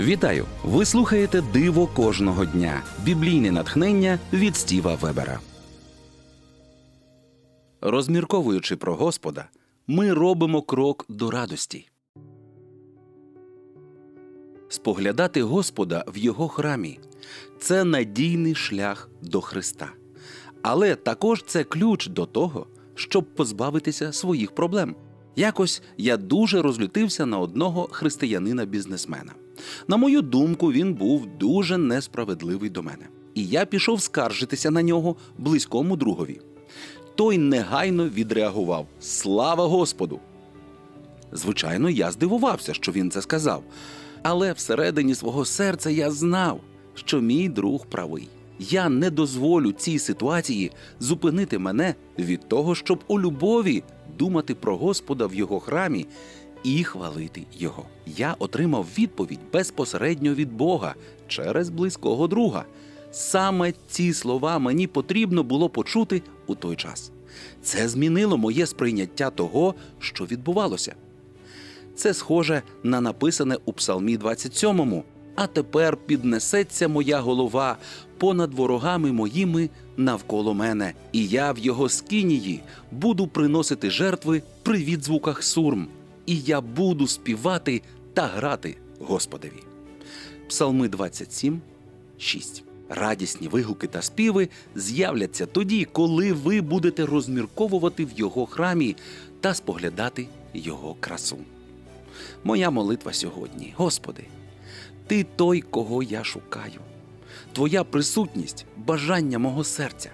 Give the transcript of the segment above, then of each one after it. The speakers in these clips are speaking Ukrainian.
Вітаю! Ви слухаєте Диво кожного дня. Біблійне натхнення від Стіва Вебера. Розмірковуючи про Господа, ми робимо крок до радості. Споглядати Господа в його храмі це надійний шлях до Христа. Але також це ключ до того, щоб позбавитися своїх проблем. Якось я дуже розлютився на одного християнина-бізнесмена. На мою думку, він був дуже несправедливий до мене. І я пішов скаржитися на нього близькому другові. Той негайно відреагував: Слава Господу! Звичайно, я здивувався, що він це сказав. Але всередині свого серця я знав, що мій друг правий. Я не дозволю цій ситуації зупинити мене від того, щоб у любові думати про Господа в його храмі і хвалити його. Я отримав відповідь безпосередньо від Бога через близького друга. Саме ці слова мені потрібно було почути у той час. Це змінило моє сприйняття того, що відбувалося. Це схоже на написане у Псалмі 27. А тепер піднесеться моя голова понад ворогами моїми навколо мене, і я в його скинії буду приносити жертви при відзвуках сурм, і я буду співати та грати Господеві. Псалми 27, 6. Радісні вигуки та співи з'являться тоді, коли ви будете розмірковувати в його храмі та споглядати його красу. Моя молитва сьогодні, Господи, Ти той, кого я шукаю. Твоя присутність бажання мого серця.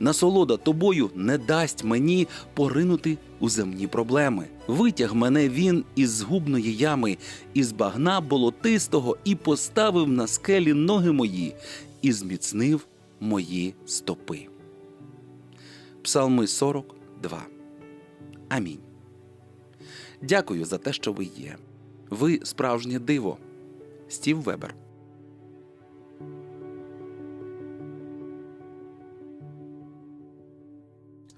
Насолода тобою не дасть мені поринути у земні проблеми. Витяг мене він із згубної ями, із багна болотистого, і поставив на скелі ноги мої, і зміцнив мої стопи. Псалми 42. Амінь. Дякую за те, що ви є. Ви справжнє диво. Стів Вебер.